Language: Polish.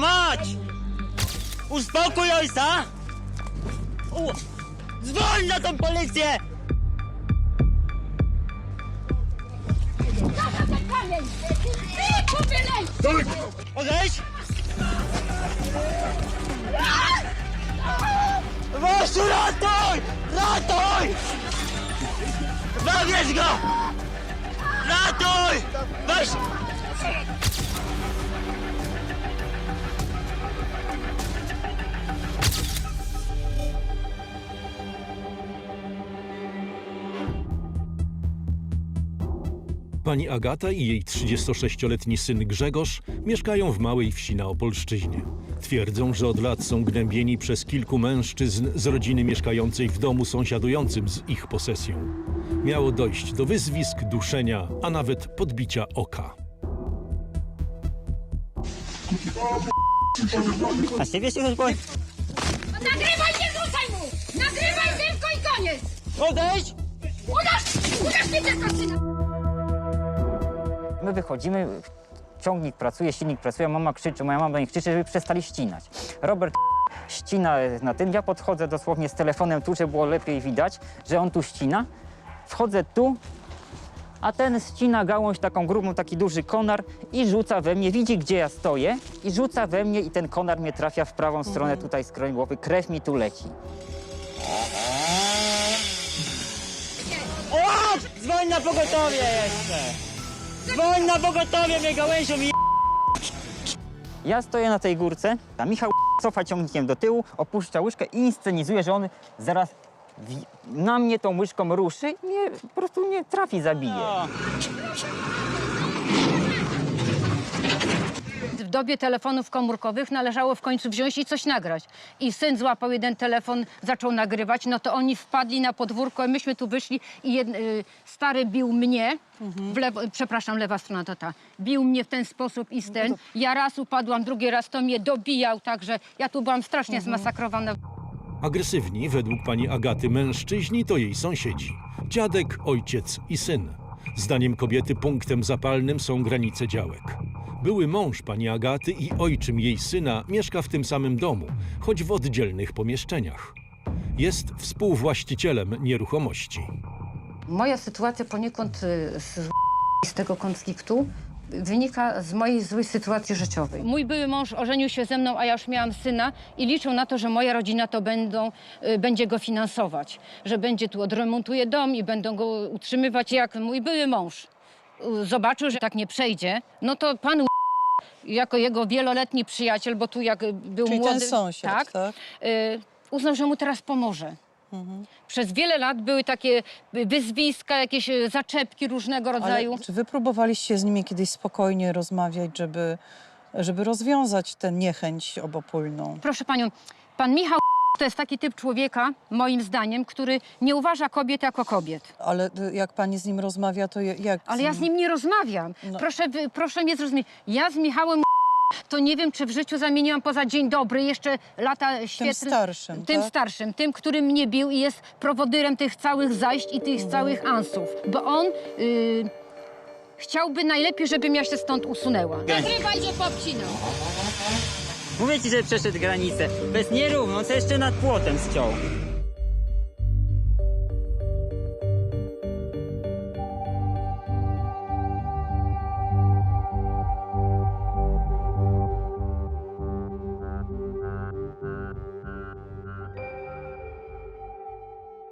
Mać! Uspokój ojca! U... Dzwoń na tą policję! Odejdź! Wosiu, ratuj! Ratuj! Zabierz go! Ratuj! Weź! Pani Agata i jej 36-letni syn Grzegorz mieszkają w małej wsi na Opolszczyźnie. Twierdzą, że od lat są gnębieni przez kilku mężczyzn z rodziny mieszkającej w domu sąsiadującym z ich posesją. Miało dojść do wyzwisk, duszenia, a nawet podbicia oka. A z ciebie się? Nagrywaj, nie rzucaj mu! Nagrywaj tylko i koniec! Odejdź! Udasz! Udasz mnie tylko, syna! My wychodzimy, ciągnik pracuje, silnik pracuje, mama krzyczy, moja mama do nich krzyczy, żeby przestali ścinać. Robert ścina na tym, ja podchodzę dosłownie z telefonem tu, żeby było lepiej widać, że on tu ścina. Wchodzę tu, a ten ścina gałąź taką grubą, taki duży konar i rzuca we mnie, widzi gdzie ja stoję i rzuca we mnie i ten konar mnie trafia w prawą stronę tutaj z kroi głowy, krew mi tu leci. O! Dzwoń na pogotowie jeszcze! Dzwoń na pogotowie, mnie gałęzią i... Ja stoję na tej górce, a Michał cofa ciągnikiem do tyłu, opuszcza łyżkę i inscenizuje, że on zaraz wi- na mnie tą łyżką ruszy i mnie po prostu nie trafi, zabije. W dobie telefonów komórkowych należało w końcu wziąć i coś nagrać. I syn złapał jeden telefon, zaczął nagrywać, no to oni wpadli na podwórko, myśmy tu wyszli i jed, y, stary bił mnie, w lewo, przepraszam, lewa strona to ta, bił mnie w ten sposób i z ten. Ja raz upadłam, drugi raz to mnie dobijał, także ja tu byłam strasznie zmasakrowana. Agresywni, według pani Agaty, mężczyźni to jej sąsiedzi. Dziadek, ojciec i syn. Zdaniem kobiety punktem zapalnym są granice działek. Były mąż pani Agaty i ojczym jej syna mieszka w tym samym domu, choć w oddzielnych pomieszczeniach. Jest współwłaścicielem nieruchomości. Moja sytuacja poniekąd y, z, z tego konfliktu wynika z mojej złej sytuacji życiowej. Mój były mąż ożenił się ze mną, a ja już miałam syna i liczył na to, że moja rodzina to będą, y, będzie go finansować, że będzie tu odremontuje dom i będą go utrzymywać jak mój były mąż. y, Zobaczył, że tak nie przejdzie, no to pan jako jego wieloletni przyjaciel, bo tu jak był Czyli młody, ten sąsiad, tak, tak? y, uznał, że mu teraz pomoże. Przez wiele lat były takie wyzwiska, jakieś y, zaczepki różnego rodzaju. Ale czy wy próbowaliście z nimi kiedyś spokojnie rozmawiać, żeby, żeby rozwiązać tę niechęć obopólną? Proszę panią, pan Michał to jest taki typ człowieka, moim zdaniem, który nie uważa kobiet jako kobiet. Ale y, jak pani z nim rozmawia, to jak... Ale ja z nim nie rozmawiam. No. Proszę, proszę mnie zrozumieć. Ja z Michałem to nie wiem, czy w życiu zamieniłam poza dzień dobry jeszcze lata świetne. starszym, Tym tak? starszym, tym, który mnie bił i jest prowodyrem tych całych zajść i tych całych ansów. Bo on y, chciałby najlepiej, żebym ja się stąd usunęła. Nagrywaj, że popcinał! Mówię ci, że przeszedł granicę. To jest nierówno, se jeszcze nad płotem ściął.